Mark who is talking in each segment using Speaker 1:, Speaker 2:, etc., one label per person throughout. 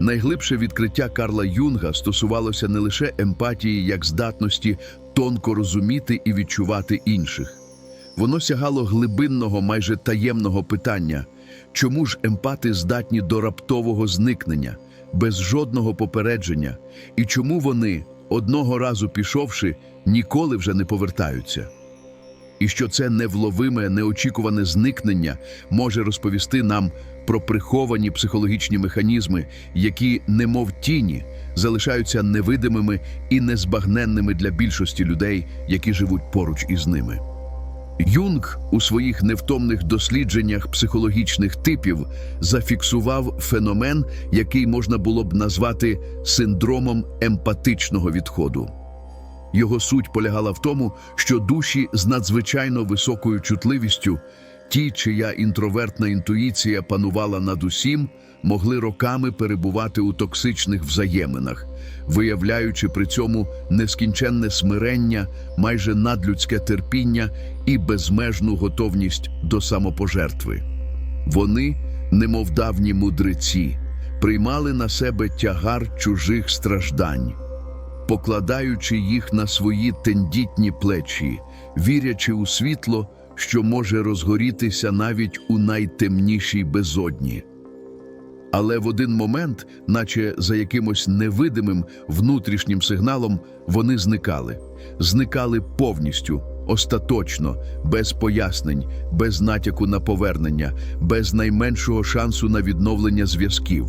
Speaker 1: Найглибше відкриття Карла Юнга стосувалося не лише емпатії як здатності тонко розуміти і відчувати інших. Воно сягало глибинного, майже таємного питання, чому ж емпати здатні до раптового зникнення, без жодного попередження, і чому вони, одного разу пішовши, ніколи вже не повертаються. І що це невловиме, неочікуване зникнення може розповісти нам про приховані психологічні механізми, які, немов тіні, залишаються невидимими і незбагненними для більшості людей, які живуть поруч із ними. Юнг у своїх невтомних дослідженнях психологічних типів зафіксував феномен, який можна було б назвати синдромом емпатичного відходу. Його суть полягала в тому, що душі з надзвичайно високою чутливістю, ті, чия інтровертна інтуїція панувала над усім, могли роками перебувати у токсичних взаєминах, виявляючи при цьому нескінченне смирення, майже надлюдське терпіння і безмежну готовність до самопожертви. Вони, немов давні мудреці, приймали на себе тягар чужих страждань покладаючи їх на свої тендітні плечі, вірячи у світло, що може розгорітися навіть у найтемнішій безодні. Але в один момент, наче за якимось невидимим внутрішнім сигналом, вони зникали, зникали повністю, остаточно, без пояснень, без натяку на повернення, без найменшого шансу на відновлення зв'язків.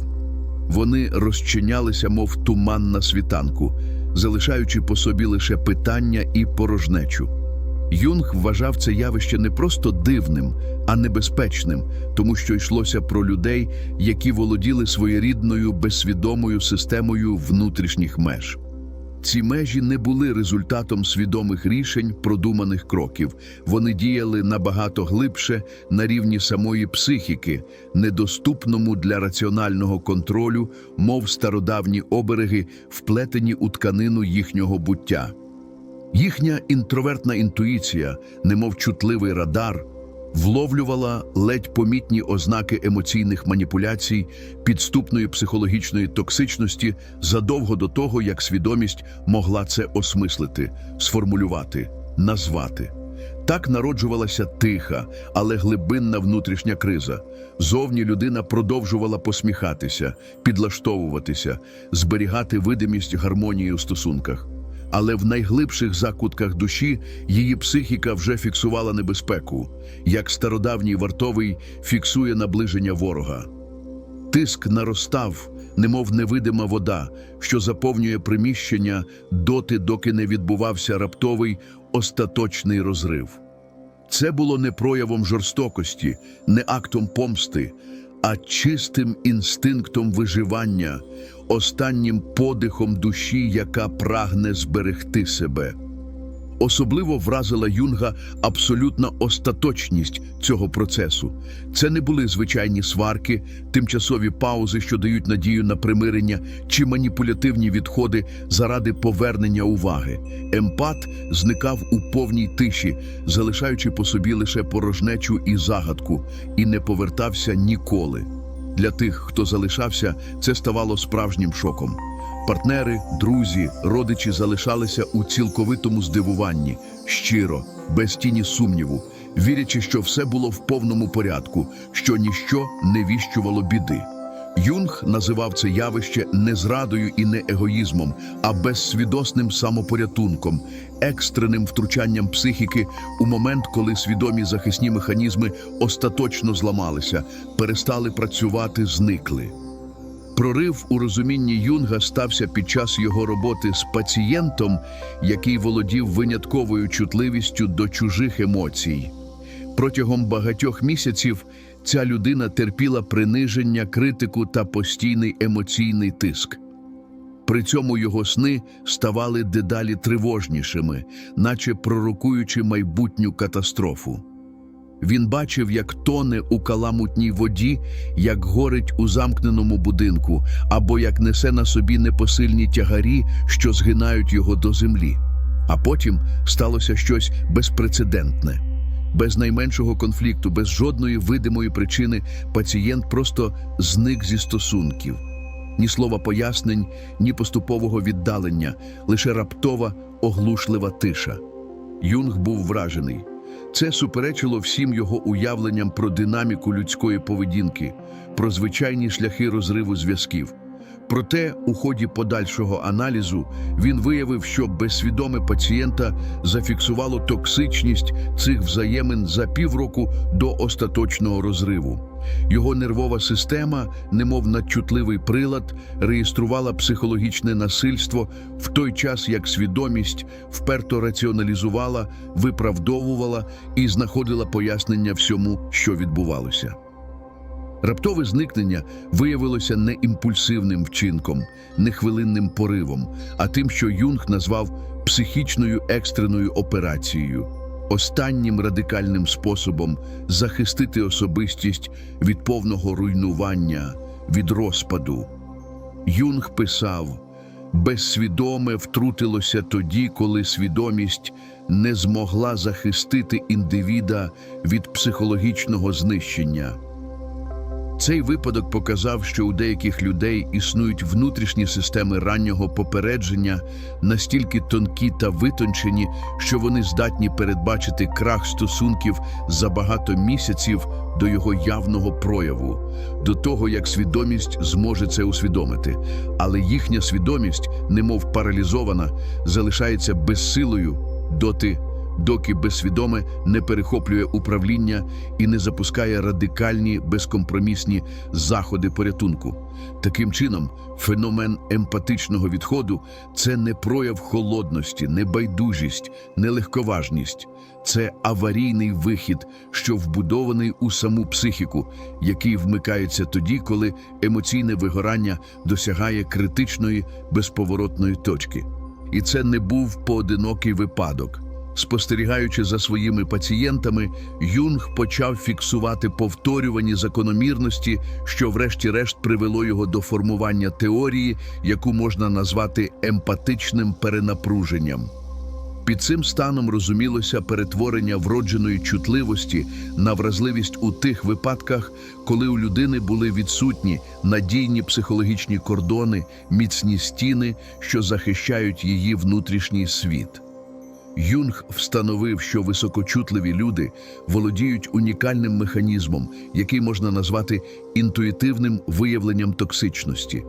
Speaker 1: Вони розчинялися, мов туман на світанку, залишаючи по собі лише питання і порожнечу. Юнг вважав це явище не просто дивним, а небезпечним, тому що йшлося про людей, які володіли своєрідною безсвідомою системою внутрішніх меж. Ці межі не були результатом свідомих рішень, продуманих кроків. Вони діяли набагато глибше на рівні самої психіки, недоступному для раціонального контролю, мов стародавні обереги, вплетені у тканину їхнього буття. Їхня інтровертна інтуїція, немов чутливий радар, вловлювала ледь помітні ознаки емоційних маніпуляцій, підступної психологічної токсичності задовго до того, як свідомість могла це осмислити, сформулювати, назвати. Так народжувалася тиха, але глибинна внутрішня криза. Зовні людина продовжувала посміхатися, підлаштовуватися, зберігати видимість гармонії у стосунках. Але в найглибших закутках душі її психіка вже фіксувала небезпеку, як стародавній вартовий фіксує наближення ворога. Тиск наростав, немов невидима вода, що заповнює приміщення доти, доки не відбувався раптовий остаточний розрив. Це було не проявом жорстокості, не актом помсти, а чистим інстинктом виживання, останнім подихом душі, яка прагне зберегти себе. Особливо вразила Юнга абсолютна остаточність цього процесу. Це не були звичайні сварки, тимчасові паузи, що дають надію на примирення, чи маніпулятивні відходи заради повернення уваги. Емпат зникав у повній тиші, залишаючи по собі лише порожнечу і загадку, і не повертався ніколи. Для тих, хто залишався, це ставало справжнім шоком. Партнери, друзі, родичі залишалися у цілковитому здивуванні, щиро, без тіні сумніву, вірячи, що все було в повному порядку, що ніщо не віщувало біди. Юнг називав це явище не зрадою і не егоїзмом, а безсвідосним самопорятунком, екстреним втручанням психіки у момент, коли свідомі захисні механізми остаточно зламалися, перестали працювати, зникли. Прорив у розумінні Юнга стався під час його роботи з пацієнтом, який володів винятковою чутливістю до чужих емоцій. Протягом багатьох місяців ця людина терпіла приниження, критику та постійний емоційний тиск. При цьому його сни ставали дедалі тривожнішими, наче пророкуючи майбутню катастрофу. Він бачив, як тоне у каламутній воді, як горить у замкненому будинку, або як несе на собі непосильні тягарі, що згинають його до землі. А потім сталося щось безпрецедентне. Без найменшого конфлікту, без жодної видимої причини пацієнт просто зник зі стосунків. Ні слова пояснень, ні поступового віддалення, лише раптова, оглушлива тиша. Юнг був вражений. Це суперечило всім його уявленням про динаміку людської поведінки, про звичайні шляхи розриву зв'язків. Проте, у ході подальшого аналізу він виявив, що безсвідоме пацієнта зафіксувало токсичність цих взаємин за півроку до остаточного розриву. Його нервова система, немов надчутливий прилад, реєструвала психологічне насильство в той час, як свідомість вперто раціоналізувала, виправдовувала і знаходила пояснення всьому, що відбувалося. Раптове зникнення виявилося не імпульсивним вчинком, не хвилинним поривом, а тим, що Юнг назвав психічною екстреною операцією, останнім радикальним способом захистити особистість від повного руйнування, від розпаду. Юнг писав: безсвідоме втрутилося тоді, коли свідомість не змогла захистити індивіда від психологічного знищення. Цей випадок показав, що у деяких людей існують внутрішні системи раннього попередження настільки тонкі та витончені, що вони здатні передбачити крах стосунків за багато місяців до його явного прояву, до того як свідомість зможе це усвідомити. Але їхня свідомість, немов паралізована, залишається безсилою доти доки безсвідоме не перехоплює управління і не запускає радикальні безкомпромісні заходи порятунку. Таким чином, феномен емпатичного відходу це не прояв холодності, не байдужість, не легковажність. Це аварійний вихід, що вбудований у саму психіку, який вмикається тоді, коли емоційне вигорання досягає критичної безповоротної точки. І це не був поодинокий випадок. Спостерігаючи за своїми пацієнтами, Юнг почав фіксувати повторювані закономірності, що врешті-решт привело його до формування теорії, яку можна назвати емпатичним перенапруженням. Під цим станом розумілося перетворення вродженої чутливості на вразливість у тих випадках, коли у людини були відсутні надійні психологічні кордони, міцні стіни, що захищають її внутрішній світ. Юнг встановив, що високочутливі люди володіють унікальним механізмом, який можна назвати інтуїтивним виявленням токсичності.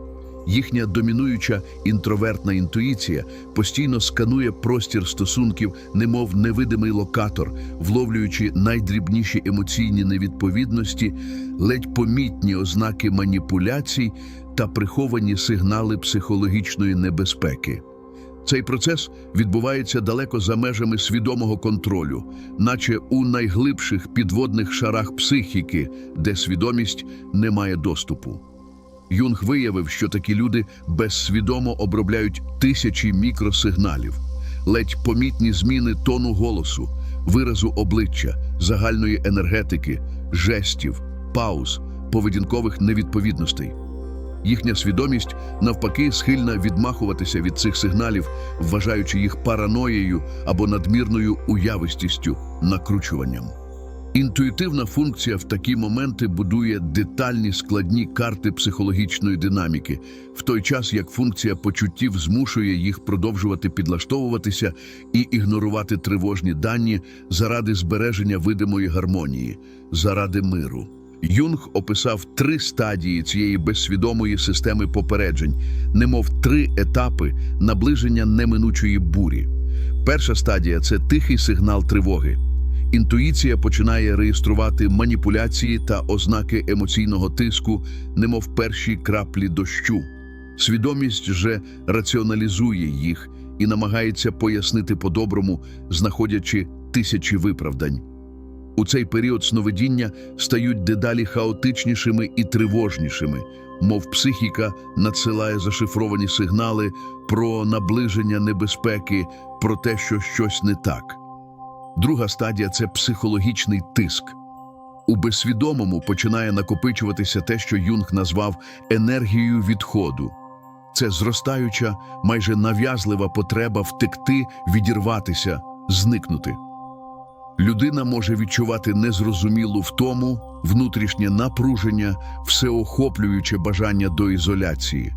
Speaker 1: Їхня домінуюча інтровертна інтуїція постійно сканує простір стосунків, немов невидимий локатор, вловлюючи найдрібніші емоційні невідповідності, ледь помітні ознаки маніпуляцій та приховані сигнали психологічної небезпеки. Цей процес відбувається далеко за межами свідомого контролю, наче у найглибших підводних шарах психіки, де свідомість не має доступу. Юнг виявив, що такі люди безсвідомо обробляють тисячі мікросигналів, ледь помітні зміни тону голосу, виразу обличчя, загальної енергетики, жестів, пауз, поведінкових невідповідностей. Їхня свідомість навпаки схильна відмахуватися від цих сигналів, вважаючи їх параноєю або надмірною уявистістю, накручуванням. Інтуїтивна функція в такі моменти будує детальні складні карти психологічної динаміки, в той час як функція почуттів змушує їх продовжувати підлаштовуватися і ігнорувати тривожні дані заради збереження видимої гармонії, заради миру. Юнг описав три стадії цієї безсвідомої системи попереджень, немов три етапи наближення неминучої бурі. Перша стадія це тихий сигнал тривоги. Інтуїція починає реєструвати маніпуляції та ознаки емоційного тиску, немов перші краплі дощу. Свідомість же раціоналізує їх і намагається пояснити по-доброму, знаходячи тисячі виправдань. У цей період сновидіння стають дедалі хаотичнішими і тривожнішими, мов психіка надсилає зашифровані сигнали про наближення небезпеки, про те, що щось не так. Друга стадія це психологічний тиск. У безсвідомому починає накопичуватися те, що Юнг назвав енергією відходу. Це зростаюча, майже нав'язлива потреба втекти, відірватися, зникнути. Людина може відчувати незрозумілу втому, внутрішнє напруження, всеохоплююче бажання до ізоляції.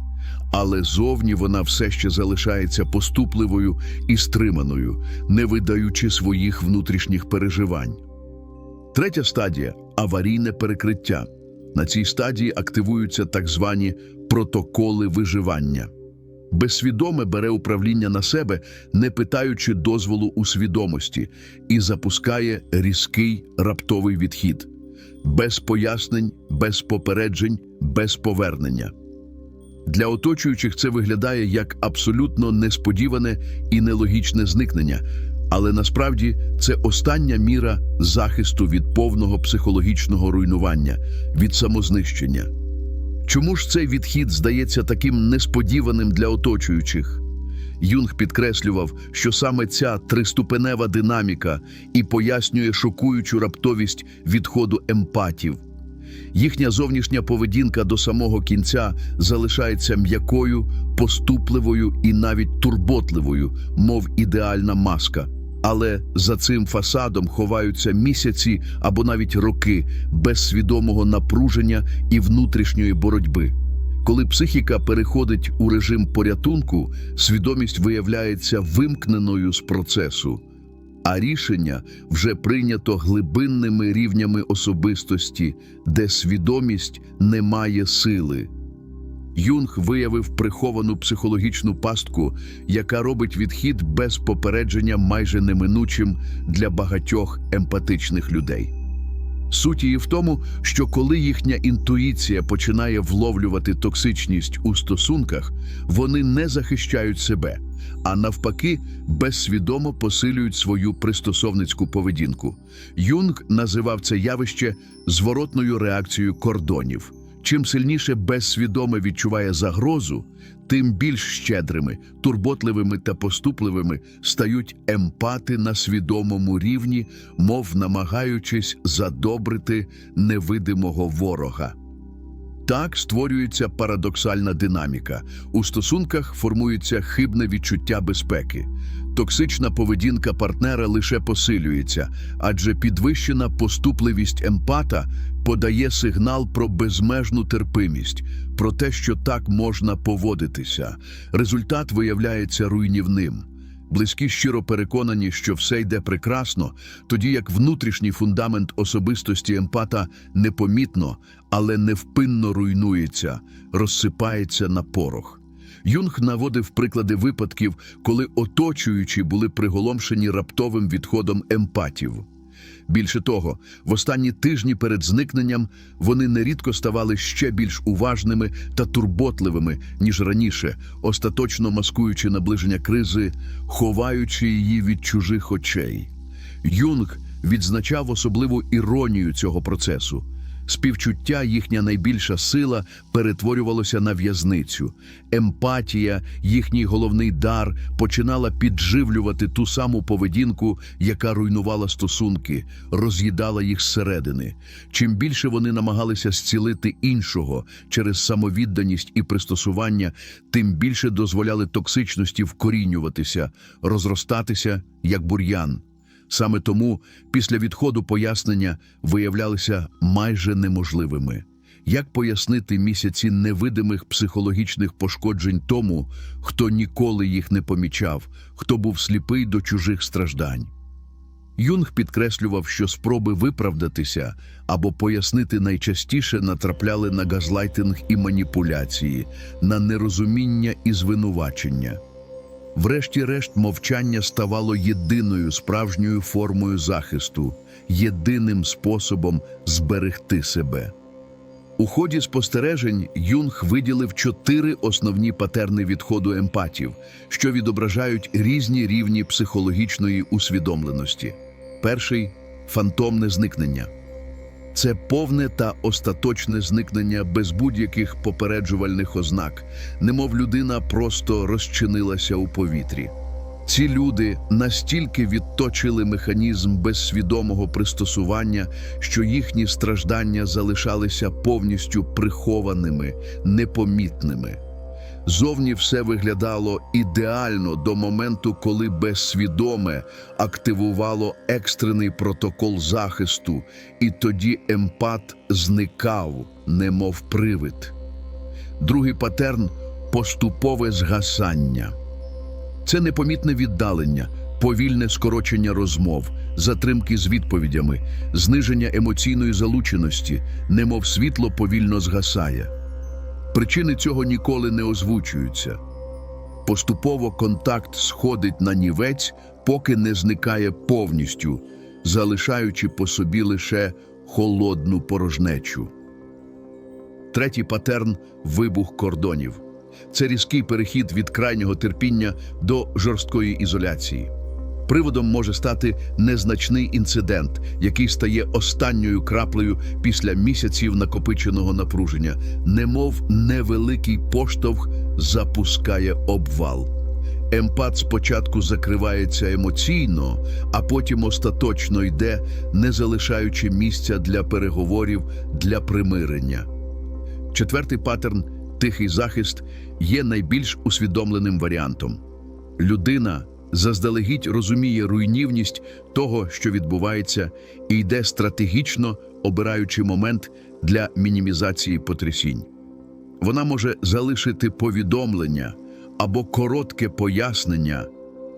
Speaker 1: Але зовні вона все ще залишається поступливою і стриманою, не видаючи своїх внутрішніх переживань. Третя стадія аварійне перекриття. На цій стадії активуються так звані протоколи виживання. Безсвідоме бере управління на себе, не питаючи дозволу у свідомості, і запускає різкий раптовий відхід. Без пояснень, без попереджень, без повернення. Для оточуючих це виглядає як абсолютно несподіване і нелогічне зникнення, але насправді це остання міра захисту від повного психологічного руйнування, від самознищення. Чому ж цей відхід здається таким несподіваним для оточуючих? Юнг підкреслював, що саме ця триступенева динаміка і пояснює шокуючу раптовість відходу емпатів. Їхня зовнішня поведінка до самого кінця залишається м'якою, поступливою і навіть турботливою, мов ідеальна маска. Але за цим фасадом ховаються місяці або навіть роки безсвідомого напруження і внутрішньої боротьби. Коли психіка переходить у режим порятунку, свідомість виявляється вимкненою з процесу, а рішення вже прийнято глибинними рівнями особистості, де свідомість не має сили. Юнг виявив приховану психологічну пастку, яка робить відхід без попередження майже неминучим для багатьох емпатичних людей. Суть її в тому, що коли їхня інтуїція починає вловлювати токсичність у стосунках, вони не захищають себе, а навпаки, безсвідомо посилюють свою пристосовницьку поведінку. Юнг називав це явище зворотною реакцією кордонів. Чим сильніше безсвідоме відчуває загрозу, тим більш щедрими, турботливими та поступливими стають емпати на свідомому рівні, мов намагаючись задобрити невидимого ворога. Так створюється парадоксальна динаміка. У стосунках формується хибне відчуття безпеки. Токсична поведінка партнера лише посилюється, адже підвищена поступливість емпата подає сигнал про безмежну терпимість, про те, що так можна поводитися. Результат виявляється руйнівним. Близькі щиро переконані, що все йде прекрасно, тоді як внутрішній фундамент особистості емпата непомітно, але невпинно руйнується, розсипається на порох. Юнг наводив приклади випадків, коли оточуючі були приголомшені раптовим відходом емпатів. Більше того, в останні тижні перед зникненням вони нерідко ставали ще більш уважними та турботливими, ніж раніше, остаточно маскуючи наближення кризи, ховаючи її від чужих очей. Юнг відзначав особливу іронію цього процесу. Співчуття, їхня найбільша сила, перетворювалося на в'язницю. Емпатія, їхній головний дар, починала підживлювати ту саму поведінку, яка руйнувала стосунки, роз'їдала їх зсередини. Чим більше вони намагалися зцілити іншого через самовідданість і пристосування, тим більше дозволяли токсичності вкорінюватися, розростатися як бур'ян. Саме тому після відходу пояснення виявлялися майже неможливими. Як пояснити місяці невидимих психологічних пошкоджень тому, хто ніколи їх не помічав, хто був сліпий до чужих страждань? Юнг підкреслював, що спроби виправдатися або пояснити найчастіше натрапляли на газлайтинг і маніпуляції, на нерозуміння і звинувачення. Врешті-решт, мовчання ставало єдиною справжньою формою захисту, єдиним способом зберегти себе. У ході спостережень Юнг виділив чотири основні патерни відходу емпатів, що відображають різні рівні психологічної усвідомленості. Перший фантомне зникнення. Це повне та остаточне зникнення без будь-яких попереджувальних ознак, немов людина просто розчинилася у повітрі. Ці люди настільки відточили механізм безсвідомого пристосування, що їхні страждання залишалися повністю прихованими, непомітними. Зовні все виглядало ідеально до моменту, коли безсвідоме активувало екстрений протокол захисту, і тоді емпат зникав, немов привид. Другий патерн поступове згасання. Це непомітне віддалення, повільне скорочення розмов, затримки з відповідями, зниження емоційної залученості, немов світло повільно згасає. Причини цього ніколи не озвучуються. Поступово контакт сходить на нівець, поки не зникає повністю, залишаючи по собі лише холодну порожнечу. Третій патерн вибух кордонів. Це різкий перехід від крайнього терпіння до жорсткої ізоляції. Приводом може стати незначний інцидент, який стає останньою краплею після місяців накопиченого напруження, немов невеликий поштовх запускає обвал. Емпат спочатку закривається емоційно, а потім остаточно йде, не залишаючи місця для переговорів, для примирення. Четвертий паттерн тихий захист є найбільш усвідомленим варіантом. Людина заздалегідь розуміє руйнівність того, що відбувається, і йде стратегічно обираючи момент для мінімізації потрясінь. Вона може залишити повідомлення або коротке пояснення,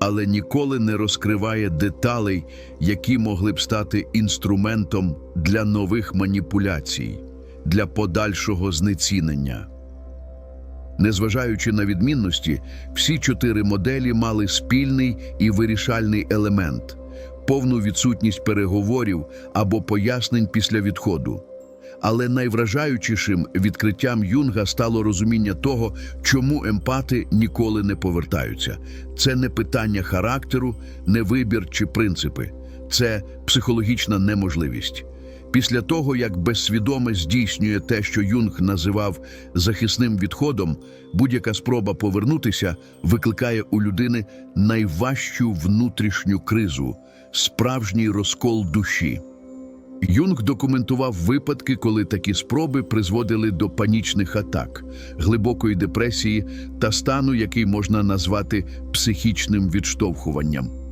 Speaker 1: але ніколи не розкриває деталей, які могли б стати інструментом для нових маніпуляцій, для подальшого знецінення. Незважаючи на відмінності, всі чотири моделі мали спільний і вирішальний елемент повну відсутність переговорів або пояснень після відходу. Але найвражаючішим відкриттям Юнга стало розуміння того, чому емпати ніколи не повертаються. Це не питання характеру, не вибір чи принципи, це психологічна неможливість. Після того, як безсвідоме здійснює те, що Юнг називав захисним відходом, будь-яка спроба повернутися викликає у людини найважчу внутрішню кризу, справжній розкол душі. Юнг документував випадки, коли такі спроби призводили до панічних атак, глибокої депресії та стану, який можна назвати психічним відштовхуванням.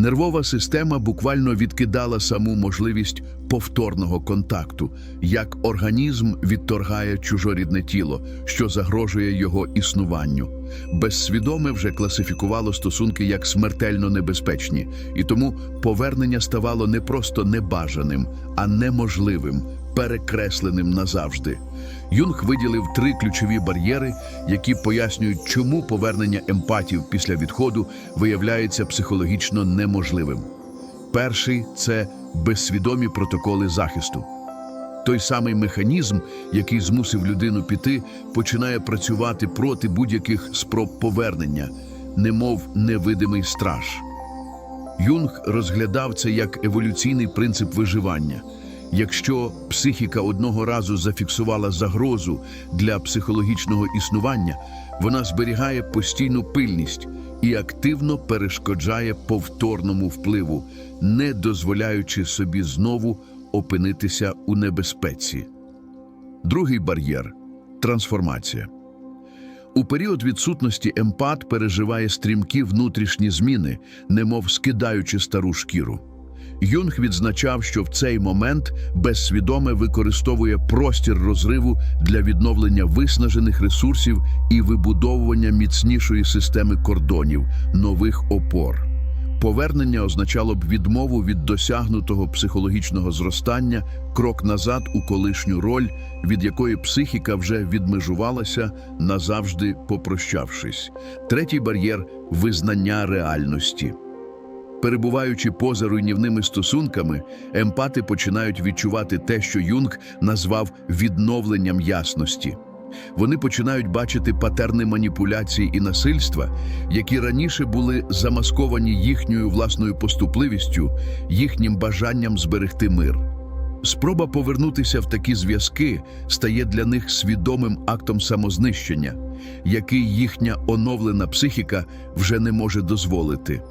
Speaker 1: Нервова система буквально відкидала саму можливість повторного контакту, як організм відторгає чужорідне тіло, що загрожує його існуванню. Безсвідоме вже класифікувало стосунки як смертельно небезпечні, і тому повернення ставало не просто небажаним, а неможливим, перекресленим назавжди. Юнг виділив три ключові бар'єри, які пояснюють, чому повернення емпатів після відходу виявляється психологічно неможливим. Перший це безсвідомі протоколи захисту. Той самий механізм, який змусив людину піти, починає працювати проти будь-яких спроб повернення, немов невидимий страж. Юнг розглядав це як еволюційний принцип виживання. Якщо психіка одного разу зафіксувала загрозу для психологічного існування, вона зберігає постійну пильність і активно перешкоджає повторному впливу, не дозволяючи собі знову опинитися у небезпеці. Другий бар'єр трансформація. У період відсутності емпат переживає стрімкі внутрішні зміни, немов скидаючи стару шкіру. Юнг відзначав, що в цей момент безсвідоме використовує простір розриву для відновлення виснажених ресурсів і вибудовування міцнішої системи кордонів, нових опор. Повернення означало б відмову від досягнутого психологічного зростання, крок назад у колишню роль, від якої психіка вже відмежувалася, назавжди попрощавшись. Третій бар'єр визнання реальності. Перебуваючи поза руйнівними стосунками, емпати починають відчувати те, що Юнг назвав відновленням ясності. Вони починають бачити патерни маніпуляцій і насильства, які раніше були замасковані їхньою власною поступливістю, їхнім бажанням зберегти мир. Спроба повернутися в такі зв'язки стає для них свідомим актом самознищення, який їхня оновлена психіка вже не може дозволити.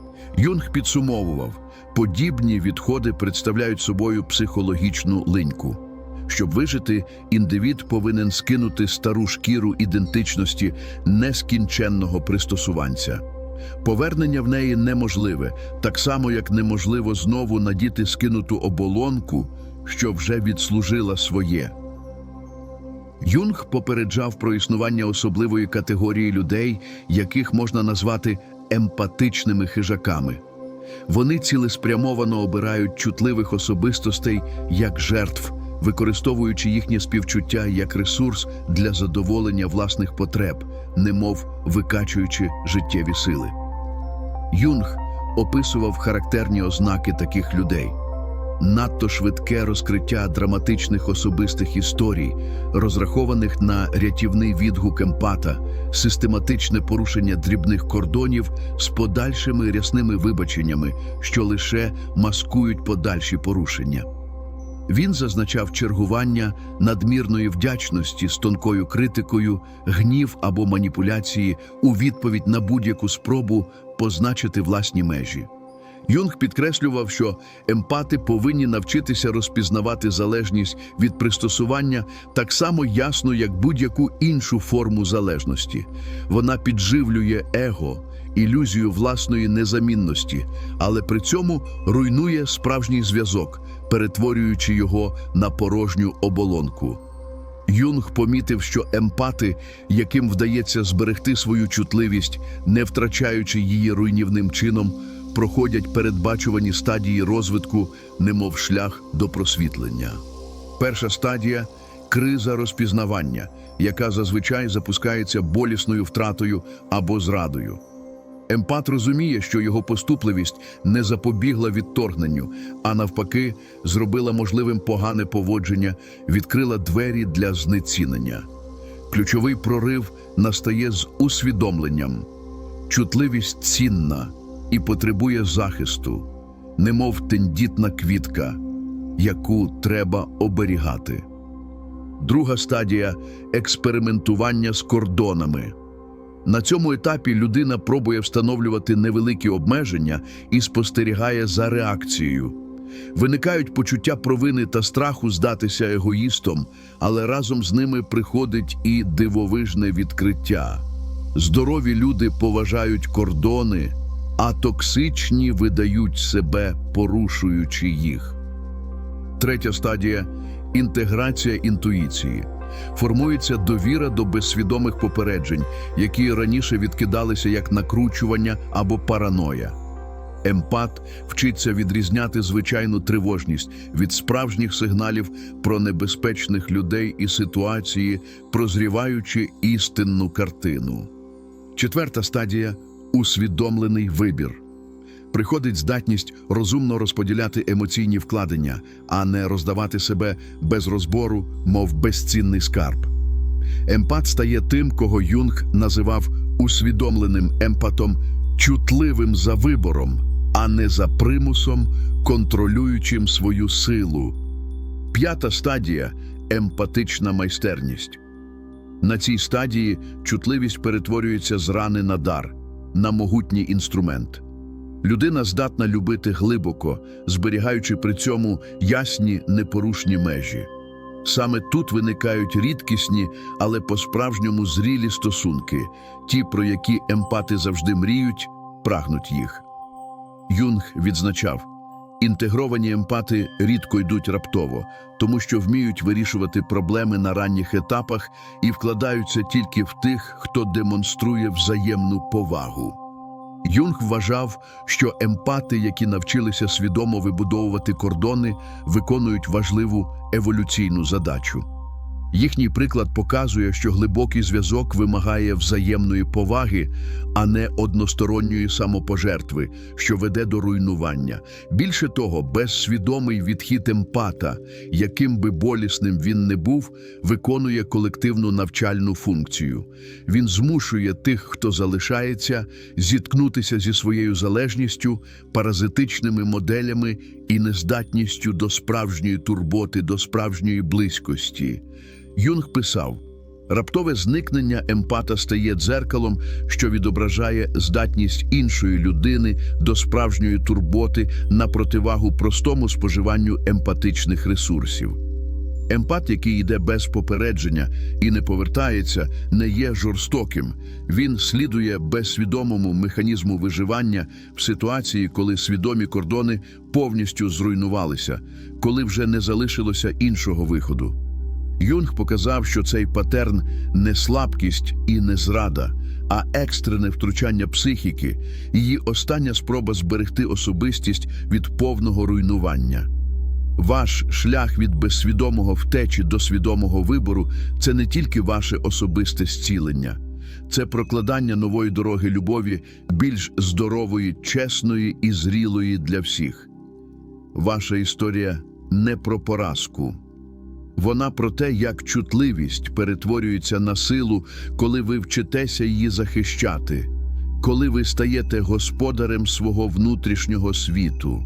Speaker 1: Юнг підсумовував, подібні відходи представляють собою психологічну линьку. Щоб вижити, індивід повинен скинути стару шкіру ідентичності нескінченного пристосуванця. Повернення в неї неможливе, так само як неможливо знову надіти скинуту оболонку, що вже відслужила своє. Юнг попереджав про існування особливої категорії людей, яких можна назвати емпатичними хижаками. Вони цілеспрямовано обирають чутливих особистостей як жертв, використовуючи їхнє співчуття як ресурс для задоволення власних потреб, немов викачуючи життєві сили. Юнг описував характерні ознаки таких людей. Надто швидке розкриття драматичних особистих історій, розрахованих на рятівний відгук емпата, систематичне порушення дрібних кордонів з подальшими рясними вибаченнями, що лише маскують подальші порушення. Він зазначав чергування надмірної вдячності з тонкою критикою, гнів або маніпуляції у відповідь на будь-яку спробу позначити власні межі. Юнг підкреслював, що емпати повинні навчитися розпізнавати залежність від пристосування так само ясно, як будь-яку іншу форму залежності. Вона підживлює его, ілюзію власної незамінності, але при цьому руйнує справжній зв'язок, перетворюючи його на порожню оболонку. Юнг помітив, що емпати, яким вдається зберегти свою чутливість, не втрачаючи її руйнівним чином, проходять передбачувані стадії розвитку, немов шлях до просвітлення. Перша стадія криза розпізнавання, яка зазвичай запускається болісною втратою або зрадою. Емпат розуміє, що його поступливість не запобігла відторгненню, а навпаки, зробила можливим погане поводження, відкрила двері для знецінення. Ключовий прорив настає з усвідомленням. Чутливість цінна і потребує захисту, немов тендітна квітка, яку треба оберігати. Друга стадія експериментування з кордонами. На цьому етапі людина пробує встановлювати невеликі обмеження і спостерігає за реакцією. Виникають почуття провини та страху здатися егоїстом, але разом з ними приходить і дивовижне відкриття. Здорові люди поважають кордони, а токсичні видають себе, порушуючи їх. Третя стадія інтеграція інтуїції. Формується довіра до безсвідомих попереджень, які раніше відкидалися як накручування або параноя. Емпат вчиться відрізняти звичайну тривожність від справжніх сигналів про небезпечних людей і ситуації, прозріваючи істинну картину. Четверта стадія усвідомлений вибір. Приходить здатність розумно розподіляти емоційні вкладення, а не роздавати себе без розбору, мов безцінний скарб. Емпат стає тим, кого Юнг називав усвідомленим емпатом, чутливим за вибором, а не за примусом, контролюючим свою силу. П'ята стадія емпатична майстерність. На цій стадії чутливість перетворюється з рани на дар, на могутній інструмент. Людина здатна любити глибоко, зберігаючи при цьому ясні непорушні межі. Саме тут виникають рідкісні, але по-справжньому зрілі стосунки, ті, про які емпати завжди мріють, прагнуть їх. Юнг відзначав, інтегровані емпати рідко йдуть раптово, тому що вміють вирішувати проблеми на ранніх етапах і вкладаються тільки в тих, хто демонструє взаємну повагу. Юнг вважав, що емпати, які навчилися свідомо вибудовувати кордони, виконують важливу еволюційну задачу. Їхній приклад показує, що глибокий зв'язок вимагає взаємної поваги, а не односторонньої самопожертви, що веде до руйнування. Більше того, безсвідомий відхід емпата, яким би болісним він не був, виконує колективну навчальну функцію. Він змушує тих, хто залишається, зіткнутися зі своєю залежністю, паразитичними моделями і нездатністю до справжньої турботи, до справжньої близькості. Юнг писав: раптове зникнення емпата стає дзеркалом, що відображає здатність іншої людини до справжньої турботи на противагу простому споживанню емпатичних ресурсів. Емпат, який йде без попередження і не повертається, не є жорстоким. Він слідує безсвідомому механізму виживання в ситуації, коли свідомі кордони повністю зруйнувалися, коли вже не залишилося іншого виходу. Юнг показав, що цей патерн не слабкість і не зрада, а екстрене втручання психіки, її остання спроба зберегти особистість від повного руйнування. Ваш шлях від безсвідомого втечі до свідомого вибору це не тільки ваше особисте зцілення, це прокладання нової дороги любові, більш здорової, чесної і зрілої для всіх. Ваша історія не про поразку. Вона про те, як чутливість перетворюється на силу, коли ви вчитеся її захищати, коли ви стаєте господарем свого внутрішнього світу.